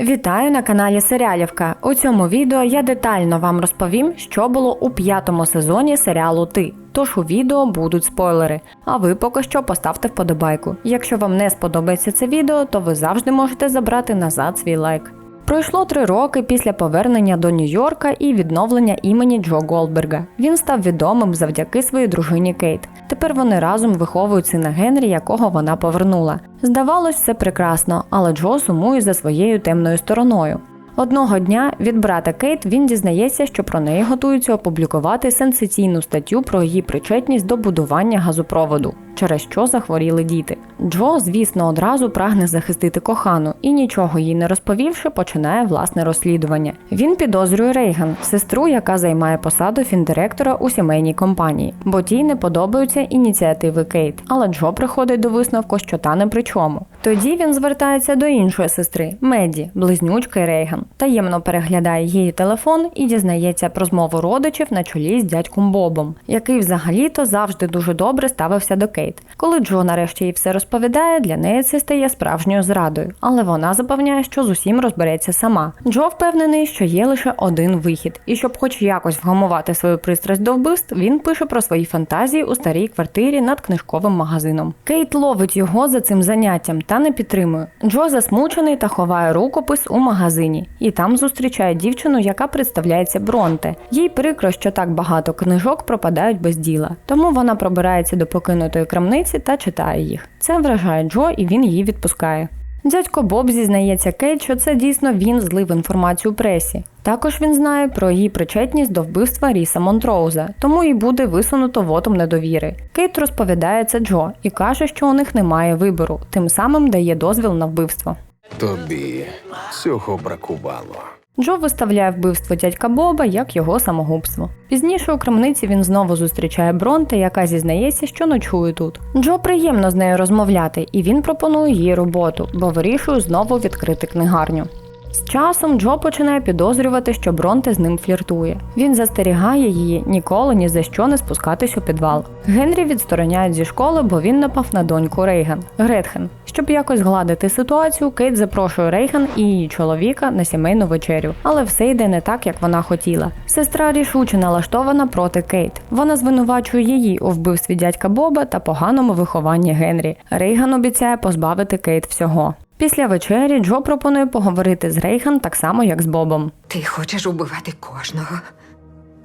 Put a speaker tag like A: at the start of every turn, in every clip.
A: Вітаю на каналі Серіалівка. У цьому відео я детально вам розповім, що було у п'ятому сезоні серіалу Ти. Тож у відео будуть спойлери. А ви поки що поставте вподобайку. Якщо вам не сподобається це відео, то ви завжди можете забрати назад свій лайк. Пройшло три роки після повернення до Нью-Йорка і відновлення імені Джо Голдберга. Він став відомим завдяки своїй дружині Кейт. Тепер вони разом виховують сина Генрі, якого вона повернула. Здавалось, все прекрасно, але Джо сумує за своєю темною стороною. Одного дня від брата Кейт він дізнається, що про неї готуються опублікувати сенсаційну статтю про її причетність до будування газопроводу, через що захворіли діти. Джо, звісно, одразу прагне захистити кохану і нічого їй не розповівши, починає власне розслідування. Він підозрює Рейган, сестру, яка займає посаду фіндиректора у сімейній компанії, бо тій не подобаються ініціативи Кейт. Але Джо приходить до висновку, що та не при чому. Тоді він звертається до іншої сестри Меді, близнючки Рейган, таємно переглядає її телефон і дізнається про змову родичів на чолі з дядьком Бобом, який взагалі-то завжди дуже добре ставився до Кейт. Коли Джо нарешті їй все розповідає, для неї це стає справжньою зрадою, але вона запевняє, що з усім розбереться сама. Джо впевнений, що є лише один вихід, і щоб хоч якось вгамувати свою пристрасть до вбивств, він пише про свої фантазії у старій квартирі над книжковим магазином. Кейт ловить його за цим заняттям та не підтримує. Джо засмучений та ховає рукопис у магазині, і там зустрічає дівчину, яка представляється Бронте. Їй прикро, що так багато книжок пропадають без діла. Тому вона пробирається до покинутої крамниці та читає їх. Це вражає Джо, і він її відпускає. Дядько Боб зізнається Кейт, що це дійсно він злив інформацію пресі. Також він знає про її причетність до вбивства Ріса Монтроуза, тому їй буде висунуто вотом недовіри. Кейт розповідає це Джо і каже, що у них немає вибору, тим самим дає дозвіл на вбивство.
B: Тобі цього бракувало.
A: Джо виставляє вбивство дядька Боба як його самогубство. Пізніше у крамниці він знову зустрічає Бронте, яка зізнається, що ночує тут. Джо приємно з нею розмовляти, і він пропонує їй роботу, бо вирішує знову відкрити книгарню. З часом Джо починає підозрювати, що Бронте з ним фліртує. Він застерігає її ніколи ні за що не спускатись у підвал. Генрі відстороняють зі школи, бо він напав на доньку Рейган Гретхен. Щоб якось гладити ситуацію, Кейт запрошує Рейган і її чоловіка на сімейну вечерю, але все йде не так, як вона хотіла. Сестра рішуче налаштована проти Кейт. Вона звинувачує її у вбивстві дядька Боба та поганому вихованні Генрі. Рейган обіцяє позбавити Кейт всього. Після вечері Джо пропонує поговорити з Рейган так само, як з Бобом.
C: Ти хочеш убивати кожного,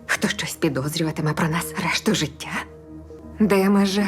C: хто щось підозрюватиме про нас решту життя? Де межа?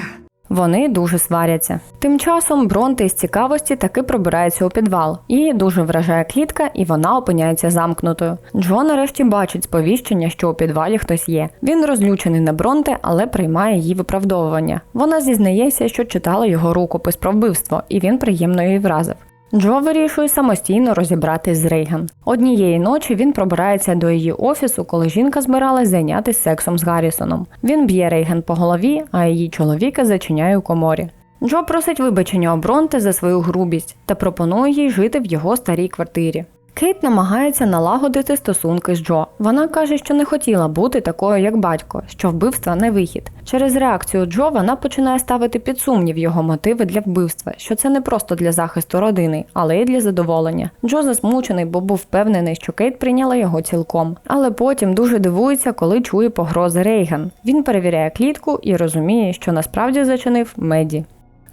A: Вони дуже сваряться. Тим часом Бронте із цікавості таки пробирається у підвал. Її дуже вражає клітка, і вона опиняється замкнутою. Джо нарешті бачить сповіщення, що у підвалі хтось є. Він розлючений на Бронте, але приймає її виправдовування. Вона зізнається, що читала його рукопис про вбивство, і він приємно її вразив. Джо вирішує самостійно розібратись з Рейган. Однієї ночі він пробирається до її офісу, коли жінка збиралась зайнятися сексом з Гаррісоном. Він б'є Рейган по голові, а її чоловіка зачиняє у коморі. Джо просить вибачення обронте за свою грубість та пропонує їй жити в його старій квартирі. Кейт намагається налагодити стосунки з Джо. Вона каже, що не хотіла бути такою, як батько, що вбивства не вихід. Через реакцію Джо вона починає ставити під сумнів його мотиви для вбивства, що це не просто для захисту родини, але й для задоволення. Джо засмучений, бо був впевнений, що Кейт прийняла його цілком. Але потім дуже дивується, коли чує погрози Рейган. Він перевіряє клітку і розуміє, що насправді зачинив Меді.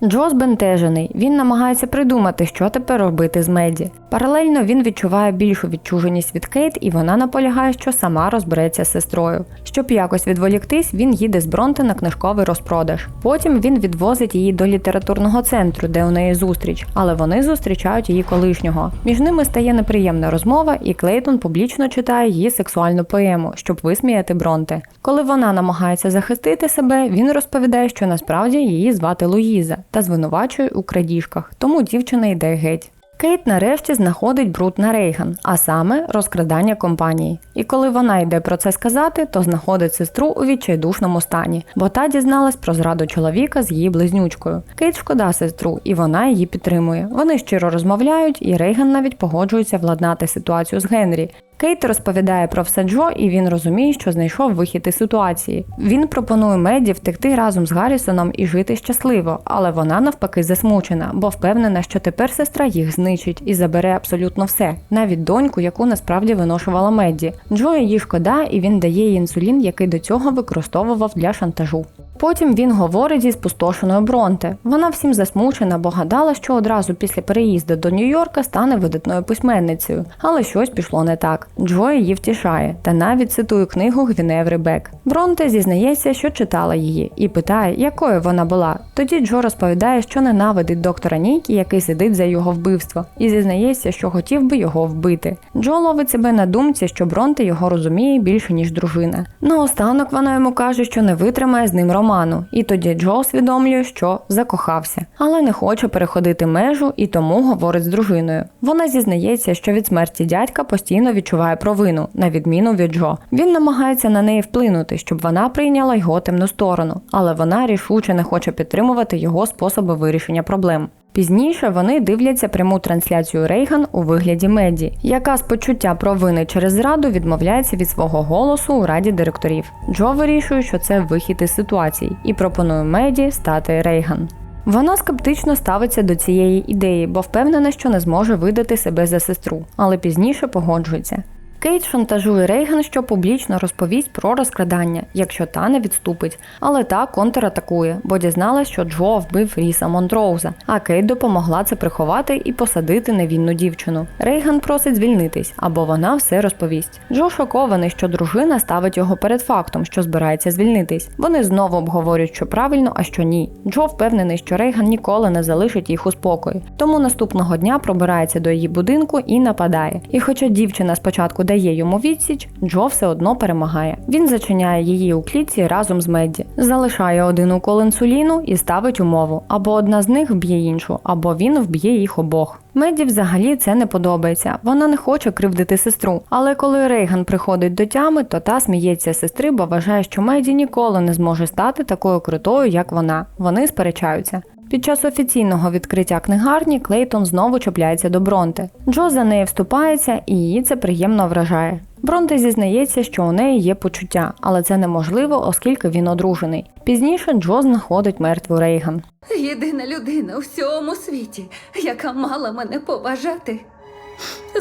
A: Джо збентежений. Він намагається придумати, що тепер робити з Меді. Паралельно він відчуває більшу відчуженість від Кейт, і вона наполягає, що сама розбереться з сестрою. Щоб якось відволіктись, він їде з Бронте на книжковий розпродаж. Потім він відвозить її до літературного центру, де у неї зустріч, але вони зустрічають її колишнього. Між ними стає неприємна розмова, і Клейтон публічно читає її сексуальну поему, щоб висміяти Бронте. Коли вона намагається захистити себе, він розповідає, що насправді її звати Луїза та звинувачує у крадіжках, тому дівчина йде геть. Кейт нарешті знаходить бруд на Рейган, а саме розкрадання компанії. І коли вона йде про це сказати, то знаходить сестру у відчайдушному стані, бо та дізналась про зраду чоловіка з її близнючкою. Кейт шкода сестру, і вона її підтримує. Вони щиро розмовляють, і Рейган навіть погоджується владнати ситуацію з Генрі. Кейт розповідає про все Джо, і він розуміє, що знайшов вихід із ситуації. Він пропонує Меді втекти разом з Гаррісоном і жити щасливо, але вона навпаки засмучена, бо впевнена, що тепер сестра їх знищить і забере абсолютно все, навіть доньку, яку насправді виношувала Медді. Джо її шкода, і він дає їй інсулін, який до цього використовував для шантажу. Потім він говорить зі спустошеною Бронте. Вона всім засмучена, бо гадала, що одразу після переїзду до Нью-Йорка стане видатною письменницею. Але щось пішло не так. Джо її втішає та навіть цитує книгу Гвіневри Бек. Бронте зізнається, що читала її, і питає, якою вона була. Тоді Джо розповідає, що ненавидить доктора Нійкі, який сидить за його вбивство, і зізнається, що хотів би його вбити. Джо ловить себе на думці, що Бронте його розуміє більше ніж дружина. Наостанок вона йому каже, що не витримає з ним роману, і тоді Джо усвідомлює, що закохався, але не хоче переходити межу і тому говорить з дружиною. Вона зізнається, що від смерті дядька постійно відчуває провину, на відміну від Джо. Він намагається на неї вплинути, щоб вона прийняла його темну сторону, але вона рішуче не хоче підтримувати його способи вирішення проблем. Пізніше вони дивляться пряму трансляцію Рейган у вигляді Меді, яка з почуття провини через зраду відмовляється від свого голосу у раді директорів. Джо вирішує, що це вихід із ситуації, і пропонує Меді стати Рейган. Вона скептично ставиться до цієї ідеї, бо впевнена, що не зможе видати себе за сестру, але пізніше погоджується. Кейт шантажує Рейган, що публічно розповість про розкрадання, якщо та не відступить, але та контратакує, бо дізналась, що Джо вбив Ріса Монтроуза, а Кейт допомогла це приховати і посадити невінну дівчину. Рейган просить звільнитись, або вона все розповість. Джо шокований, що дружина ставить його перед фактом, що збирається звільнитись. Вони знову обговорюють, що правильно, а що ні. Джо впевнений, що Рейган ніколи не залишить їх у спокої. Тому наступного дня пробирається до її будинку і нападає. І хоча дівчина спочатку дає йому відсіч, Джо все одно перемагає. Він зачиняє її у клітці разом з Медді, залишає один укол інсуліну і ставить умову: або одна з них вб'є іншу, або він вб'є їх обох. Медді взагалі це не подобається. Вона не хоче кривдити сестру. Але коли Рейган приходить до тями, то та сміється сестри, бо вважає, що Медді ніколи не зможе стати такою крутою, як вона. Вони сперечаються. Під час офіційного відкриття книгарні Клейтон знову чіпляється до Бронте. Джо за нею вступається, і її це приємно вражає. Бронте зізнається, що у неї є почуття, але це неможливо, оскільки він одружений. Пізніше Джо знаходить мертву Рейган.
C: Єдина людина у всьому світі, яка мала мене поважати,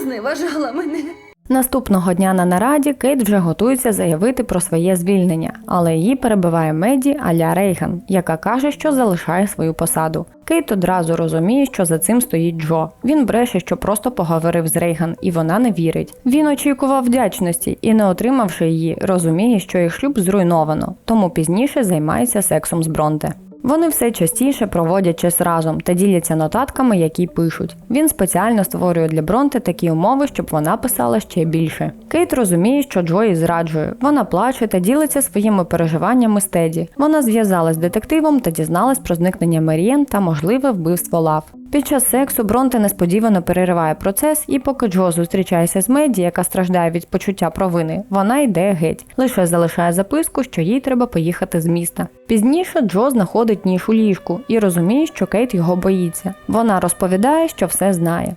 C: зневажала мене.
A: Наступного дня на нараді Кейт вже готується заявити про своє звільнення, але її перебиває Меді аля Рейган, яка каже, що залишає свою посаду. Кейт одразу розуміє, що за цим стоїть Джо. Він бреше, що просто поговорив з Рейган, і вона не вірить. Він очікував вдячності і, не отримавши її, розуміє, що їх шлюб зруйновано, тому пізніше займається сексом з Бронте. Вони все частіше проводять час разом та діляться нотатками, які пишуть. Він спеціально створює для Бронте такі умови, щоб вона писала ще більше. Кейт розуміє, що Джої зраджує. Вона плаче та ділиться своїми переживаннями з Теді. Вона зв'язалась з детективом та дізналась про зникнення Марієн та можливе вбивство Лав. Під час сексу Бронте несподівано перериває процес, і поки Джо зустрічається з Меді, яка страждає від почуття провини, вона йде геть, лише залишає записку, що їй треба поїхати з міста. Пізніше Джо знаходить ніж у ліжку і розуміє, що Кейт його боїться. Вона розповідає, що все знає.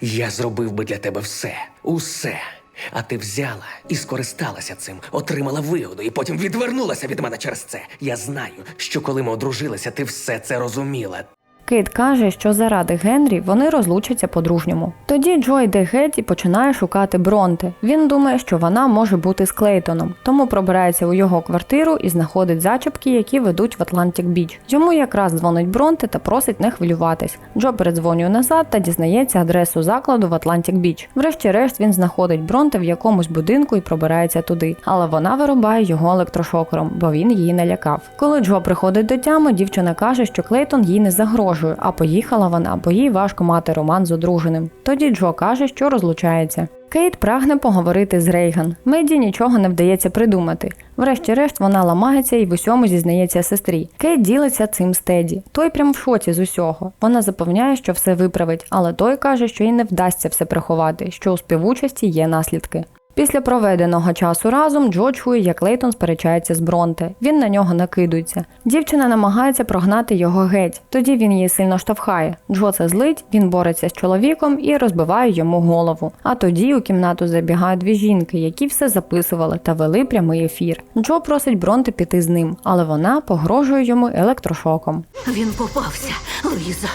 D: Я зробив би для тебе все, усе. А ти взяла і скористалася цим, отримала вигоду і потім відвернулася від мене через це. Я знаю, що коли ми одружилися, ти все це розуміла.
A: Кейт каже, що заради Генрі вони розлучаться по-дружньому. Тоді Джо йде геть і починає шукати Бронте. Він думає, що вона може бути з Клейтоном, тому пробирається у його квартиру і знаходить зачіпки, які ведуть в Атлантик Біч. Йому якраз дзвонить Бронте та просить не хвилюватись. Джо передзвонює назад та дізнається адресу закладу в Атлантик Біч. Врешті-решт він знаходить Бронте в якомусь будинку і пробирається туди, але вона вирубає його електрошокером, бо він її налякав. Коли Джо приходить до тями, дівчина каже, що Клейтон їй не загрожує, а поїхала вона, бо їй важко мати роман з одруженим. Тоді Джо каже, що розлучається. Кейт прагне поговорити з Рейган. Меді нічого не вдається придумати. Врешті-решт вона ламається і в усьому зізнається сестрі. Кейт ділиться цим з Теді. Той прям в шоці з усього. Вона запевняє, що все виправить, але той каже, що їй не вдасться все приховати, що у співучасті є наслідки. Після проведеного часу разом Джо чує, як Лейтон сперечається з Бронте. Він на нього накидується. Дівчина намагається прогнати його геть. Тоді він її сильно штовхає. Джо це злить, він бореться з чоловіком і розбиває йому голову. А тоді у кімнату забігають дві жінки, які все записували та вели прямий ефір. Джо просить Бронте піти з ним, але вона погрожує йому електрошоком.
E: Він попався, Луїза.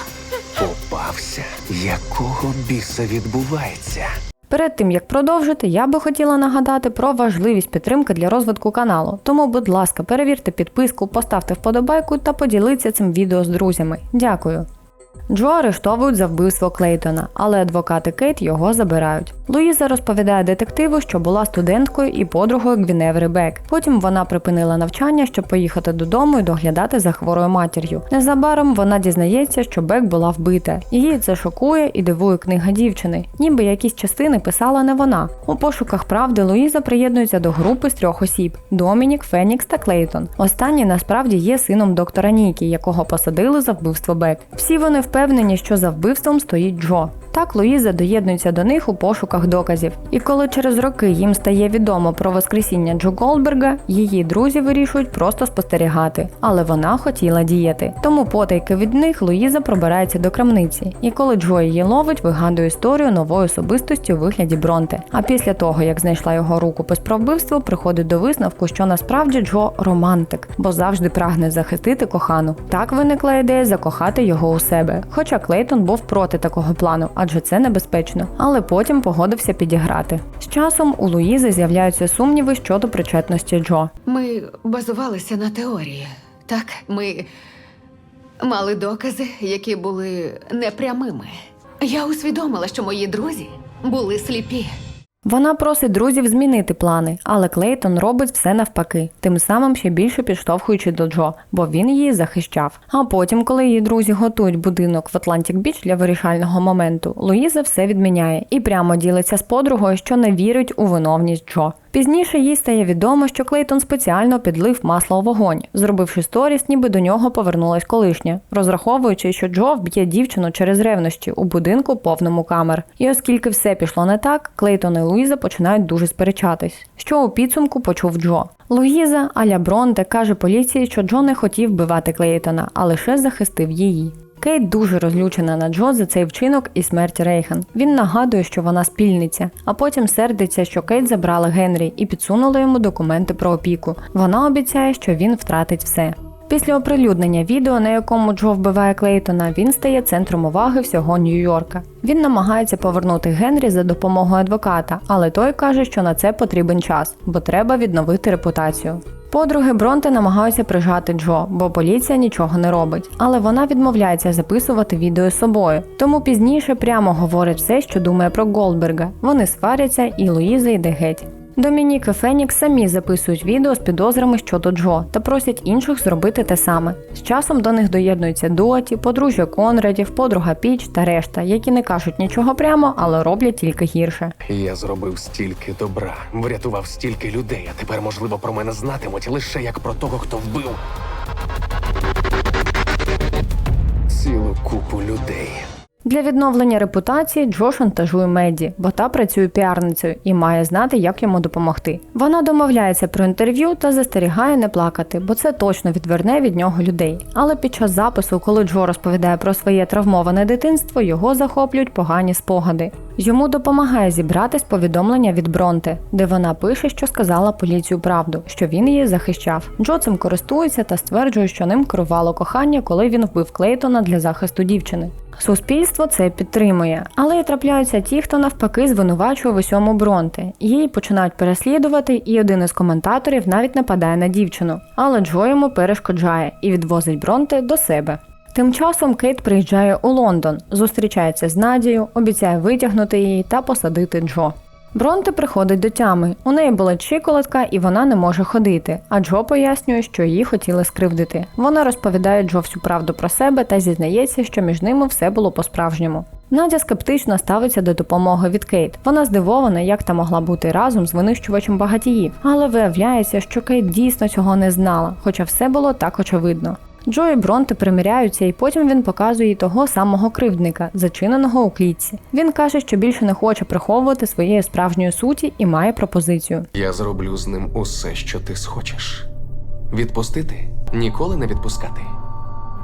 D: Попався. Якого біса відбувається?
A: Перед тим як продовжити, я би хотіла нагадати про важливість підтримки для розвитку каналу. Тому, будь ласка, перевірте підписку, поставте вподобайку та поділіться цим відео з друзями. Дякую. Джо арештовують за вбивство Клейтона, але адвокати Кейт його забирають. Луїза розповідає детективу, що була студенткою і подругою Гвіневри Бек. Потім вона припинила навчання, щоб поїхати додому і доглядати за хворою матір'ю. Незабаром вона дізнається, що Бек була вбита. Її це шокує і дивує книга дівчини, ніби якісь частини писала не вона. У пошуках правди Луїза приєднується до групи з трьох осіб: Домінік, Фенікс та Клейтон. Останній насправді є сином доктора Нікі, якого посадили за вбивство Бек. Всі вони впевнені, що за вбивством стоїть Джо. Так Луїза доєднується до них у пошуках доказів. І коли через роки їм стає відомо про воскресіння Джо Голдберга, її друзі вирішують просто спостерігати. Але вона хотіла діяти. Тому потайки від них Луїза пробирається до крамниці. І коли Джо її ловить, вигадує історію нової особистості у вигляді Бронте. А після того, як знайшла його рукопис про вбивство, приходить до висновку, що насправді Джо романтик, бо завжди прагне захистити кохану. Так виникла ідея закохати його у себе. Хоча Клейтон був проти такого плану, адже це небезпечно. Але потім погодився підіграти. З часом у Луїзи з'являються сумніви щодо причетності Джо.
C: Ми базувалися на теорії. Так, ми мали докази, які були непрямими. Я усвідомила, що мої друзі були сліпі.
A: Вона просить друзів змінити плани, але Клейтон робить все навпаки, тим самим ще більше підштовхуючи до Джо, бо він її захищав. А потім, коли її друзі готують будинок в Атлантик Біч для вирішального моменту, Луїза все відміняє і прямо ділиться з подругою, що не вірить у виновність Джо. Пізніше їй стає відомо, що Клейтон спеціально підлив масло у вогонь, зробивши сторіс, ніби до нього повернулась колишня, розраховуючи, що Джо вб'є дівчину через ревнощі у будинку повному камер. І оскільки все пішло не так, Клейтон і Луїза починають дуже сперечатись, що у підсумку почув Джо. Луїза аля Бронте каже поліції, що Джо не хотів вбивати Клейтона, а лише захистив її. Кейт дуже розлючена на Джо за цей вчинок і смерть Рейхан. Він нагадує, що вона спільниця, а потім сердиться, що Кейт забрала Генрі і підсунула йому документи про опіку. Вона обіцяє, що він втратить все. Після оприлюднення відео, на якому Джо вбиває Клейтона, він стає центром уваги всього Нью-Йорка. Він намагається повернути Генрі за допомогою адвоката, але той каже, що на це потрібен час, бо треба відновити репутацію. Подруги Бронте намагаються прижати Джо, бо поліція нічого не робить. Але вона відмовляється записувати відео з собою. Тому пізніше прямо говорить все, що думає про Голдберга. Вони сваряться, і Луїза йде геть. Домінік і Фенікс самі записують відео з підозрами щодо Джо та просять інших зробити те саме. З часом до них доєднуються Дуаті, подружжя Конрадів, подруга Піч та решта, які не кажуть нічого прямо, але роблять тільки гірше.
D: Я зробив стільки добра, врятував стільки людей, а тепер, можливо, про мене знатимуть лише як про того, хто вбив цілу купу людей.
A: Для відновлення репутації Джо шантажує Меді, бо та працює піарницею і має знати, як йому допомогти. Вона домовляється про інтерв'ю та застерігає не плакати, бо це точно відверне від нього людей. Але під час запису, коли Джо розповідає про своє травмоване дитинство, його захоплюють погані спогади. Йому допомагає зібратись повідомлення від Бронте, де вона пише, що сказала поліцію правду, що він її захищав. Джо цим користується та стверджує, що ним керувало кохання, коли він вбив Клейтона для захисту дівчини. Суспільство це підтримує, але й трапляються ті, хто навпаки звинувачує в усьому бронти. Її починають переслідувати, і один із коментаторів навіть нападає на дівчину. Але Джо йому перешкоджає і відвозить бронти до себе. Тим часом Кейт приїжджає у Лондон, зустрічається з Надією, обіцяє витягнути її та посадити Джо. Бронте приходить до тями. У неї болить щиколотка і вона не може ходити. А Джо пояснює, що її хотіли скривдити. Вона розповідає Джо всю правду про себе та зізнається, що між ними все було по-справжньому. Надя скептично ставиться до допомоги від Кейт. Вона здивована, як та могла бути разом з винищувачем багатіїв, але виявляється, що Кейт дійсно цього не знала, хоча все було так очевидно. Джо і Бронте примиряються, і потім він показує їй того самого кривдника, зачиненого у клітці. Він каже, що більше не хоче приховувати своєї справжньої суті і має пропозицію.
F: Я зроблю з ним усе, що ти схочеш. Відпустити ніколи не відпускати.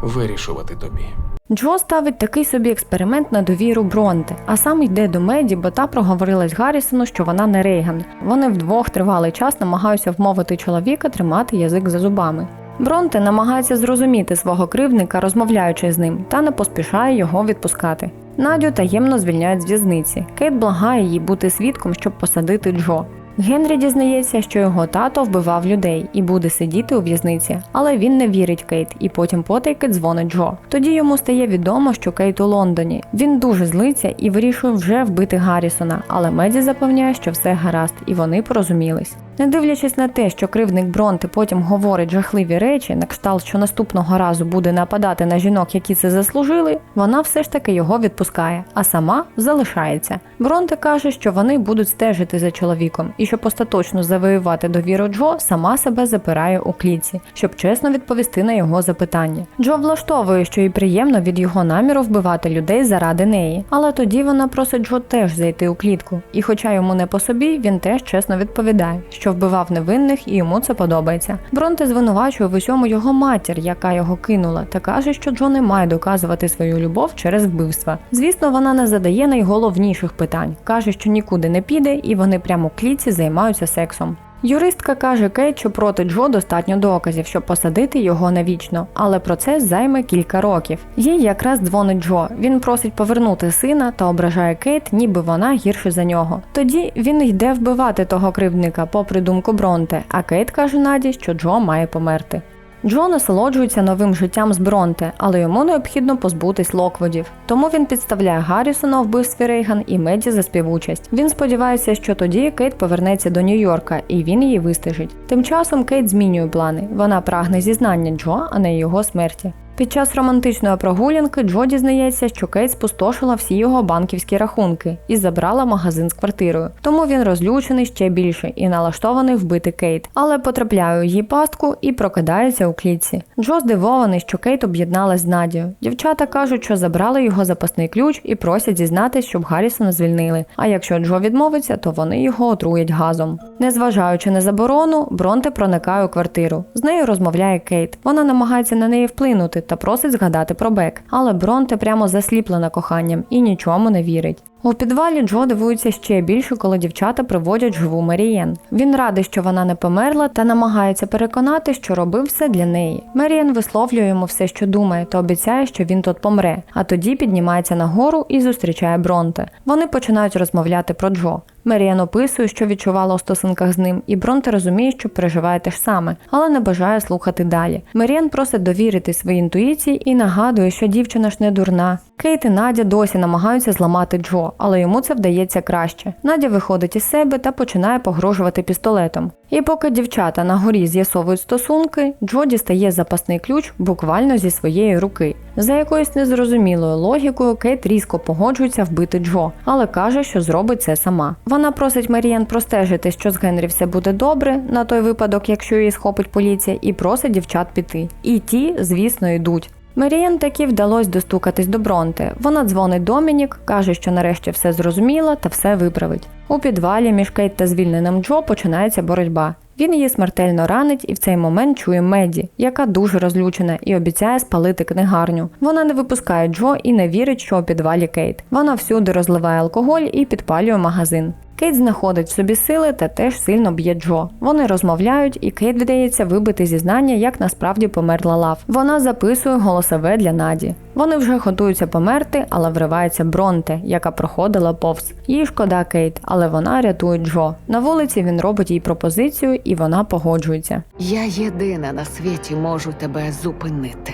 F: Вирішувати тобі.
A: Джо ставить такий собі експеримент на довіру Бронте, а сам йде до Меді, бо та проговорилась Гаррісону, що вона не Рейган. Вони вдвох тривалий час намагаються вмовити чоловіка тримати язик за зубами. Бронте намагається зрозуміти свого кривдника, розмовляючи з ним, та не поспішає його відпускати. Надю таємно звільняють з в'язниці. Кейт благає їй бути свідком, щоб посадити Джо. Генрі дізнається, що його тато вбивав людей і буде сидіти у в'язниці, але він не вірить Кейт і потім потайки дзвонить Джо. Тоді йому стає відомо, що Кейт у Лондоні. Він дуже злиться і вирішує вже вбити Гаррісона, але Меді запевняє, що все гаразд, і вони порозумілись. Не дивлячись на те, що кривник Бронте потім говорить жахливі речі, на кшталт, що наступного разу буде нападати на жінок, які це заслужили, вона все ж таки його відпускає, а сама залишається. Бронте каже, що вони будуть стежити за чоловіком, і щоб остаточно завоювати довіру Джо, сама себе запирає у клітці, щоб чесно відповісти на його запитання. Джо влаштовує, що їй приємно від його наміру вбивати людей заради неї, але тоді вона просить Джо теж зайти у клітку. І, хоча йому не по собі, він теж чесно відповідає, що вбивав невинних і йому це подобається. Бронте звинувачує в усьому його матір, яка його кинула, та каже, що Джо не має доказувати свою любов через вбивства. Звісно, вона не задає найголовніших питань, каже, що нікуди не піде, і вони прямо у клітці займаються сексом. Юристка каже Кейт, що проти Джо достатньо доказів, щоб посадити його навічно, але процес займе кілька років. Їй якраз дзвонить Джо. Він просить повернути сина та ображає Кейт, ніби вона гірше за нього. Тоді він йде вбивати того кривдника, попри думку Бронте, а Кейт каже Наді, що Джо має померти. Джо насолоджується новим життям з Бронте, але йому необхідно позбутись Локводів. Тому він підставляє Гаррісона у вбивстві Рейган і Меді за співучасть. Він сподівається, що тоді Кейт повернеться до Нью-Йорка і він її вистежить. Тим часом Кейт змінює плани. Вона прагне зізнання Джо, а не його смерті. Під час романтичної прогулянки Джо дізнається, що Кейт спустошила всі його банківські рахунки і забрала магазин з квартирою. Тому він розлючений ще більше і налаштований вбити Кейт, але потрапляє у її пастку і прокидається у клітці. Джо здивований, що Кейт об'єдналась з Надією. Дівчата кажуть, що забрали його запасний ключ і просять дізнатись, щоб Гаррісона звільнили. А якщо Джо відмовиться, то вони його отруять газом. Незважаючи на заборону, Бронте проникає у квартиру. З нею розмовляє Кейт. Вона намагається на неї вплинути та просить згадати про Бек. Але Бронте прямо засліплена коханням і нічому не вірить. У підвалі Джо дивується ще більше, коли дівчата приводять живу Марієн. Він радий, що вона не померла, та намагається переконати, що робив все для неї. Марієн висловлює йому все, що думає, та обіцяє, що він тут помре. А тоді піднімається нагору і зустрічає Бронте. Вони починають розмовляти про Джо. Меріан описує, що відчувала у стосунках з ним, і Бронте розуміє, що переживає те ж саме, але не бажає слухати далі. Меріан просить довірити своїй інтуїції і нагадує, що дівчина ж не дурна. Кейт і Надя досі намагаються зламати Джо, але йому це вдається краще. Надя виходить із себе та починає погрожувати пістолетом. І поки дівчата на горі з'ясовують стосунки, Джо дістає запасний ключ буквально зі своєї руки. За якоюсь незрозумілою логікою Кейт різко погоджується вбити Джо, але каже, що зробить це сама. Вона просить Маріан простежити, що з Генрі все буде добре, на той випадок, якщо її схопить поліція, і просить дівчат піти. І ті, звісно, йдуть. Маріан таки вдалося достукатись до Бронте. Вона дзвонить Домінік, каже, що нарешті все зрозуміла та все виправить. У підвалі між Кейт та звільненим Джо починається боротьба. Він її смертельно ранить і в цей момент чує Меді, яка дуже розлючена і обіцяє спалити книгарню. Вона не випускає Джо і не вірить, що у підвалі Кейт. Вона всюди розливає алкоголь і підпалює магазин. Кейт знаходить в собі сили та теж сильно б'є Джо. Вони розмовляють, і Кейт вдається вибити зізнання, як насправді померла лав. Вона записує голосове для Наді. Вони вже готуються померти, але вривається Бронте, яка проходила повз. Їй шкода Кейт, але вона рятує Джо. На вулиці він робить їй пропозицію, і вона погоджується.
C: Я єдина на світі можу тебе зупинити.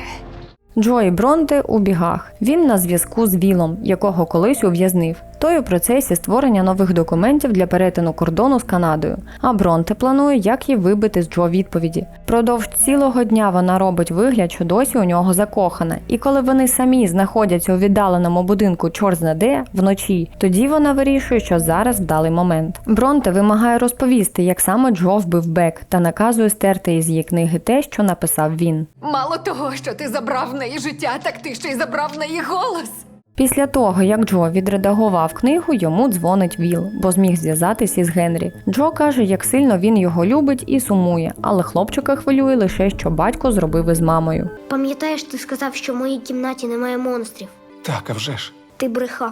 A: Джо і Бронте у бігах. Він на зв'язку з Вілом, якого колись ув'язнив. Той у процесі створення нових документів для перетину кордону з Канадою. А Бронте планує, як їй вибити з Джо відповіді. Продовж цілого дня вона робить вигляд, що досі у нього закохана. І коли вони самі знаходяться у віддаленому будинку чорт де вночі, тоді вона вирішує, що зараз вдалий момент. Бронте вимагає розповісти, як саме Джо вбив Бек, та наказує стерти із її книги те, що написав він.
C: Мало того, що ти забрав в неї життя, так ти ще й забрав в неї голос.
A: Після того, як Джо відредагував книгу, йому дзвонить Віл, бо зміг зв'язатись із Генрі. Джо каже, як сильно він його любить і сумує, але хлопчика хвилює лише, що батько зробив із мамою.
G: Пам'ятаєш, ти сказав, що в моїй кімнаті немає монстрів.
F: Так, а вже ж.
G: Ти брехав.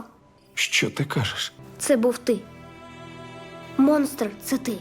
F: Що ти кажеш?
G: Це був ти. Монстр це ти.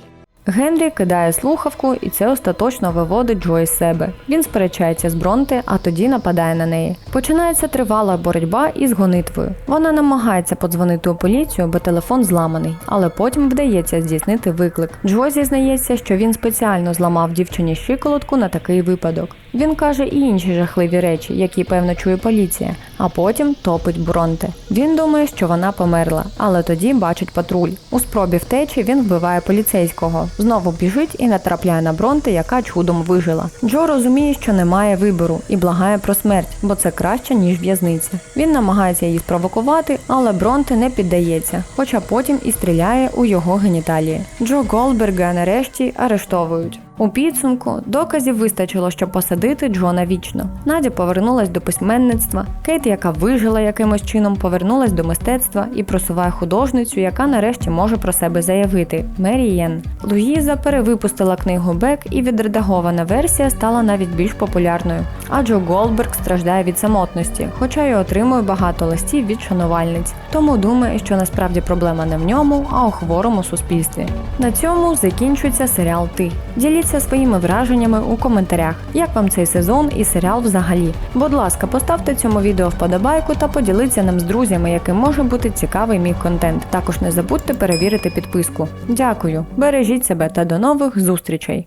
A: Генрі кидає слухавку, і це остаточно виводить Джо із себе. Він сперечається з Бронте, а тоді нападає на неї. Починається тривала боротьба із гонитвою. Вона намагається подзвонити у поліцію, бо телефон зламаний, але потім вдається здійснити виклик. Джо зізнається, що він спеціально зламав дівчині щиколотку на такий випадок. Він каже і інші жахливі речі, які певно чує поліція, а потім топить Бронте. Він думає, що вона померла, але тоді бачить патруль. У спробі втечі він вбиває поліцейського. Знову біжить і натрапляє на Бронте, яка чудом вижила. Джо розуміє, що немає вибору і благає про смерть, бо це краще ніж в'язниця. Він намагається її спровокувати, але Бронте не піддається, хоча потім і стріляє у його геніталії. Джо Голдберга нарешті арештовують. У підсумку доказів вистачило, щоб посадити Джона вічно. Надя повернулась до письменництва. Кейт, яка вижила якимось чином, повернулась до мистецтва і просуває художницю, яка нарешті може про себе заявити Мері Єн. Луїза перевипустила книгу Бек, і відредагована версія стала навіть більш популярною. А Джо Голдберг страждає від самотності, хоча й отримує багато листів від шанувальниць. Тому думає, що насправді проблема не в ньому, а у хворому суспільстві. На цьому закінчується серіал Ти. Діліться своїми враженнями у коментарях, як вам цей сезон і серіал взагалі. Будь ласка, поставте цьому відео вподобайку та поділіться ним з друзями, яким може бути цікавий мій контент. Також не забудьте перевірити підписку. Дякую, бережіть себе та до нових зустрічей!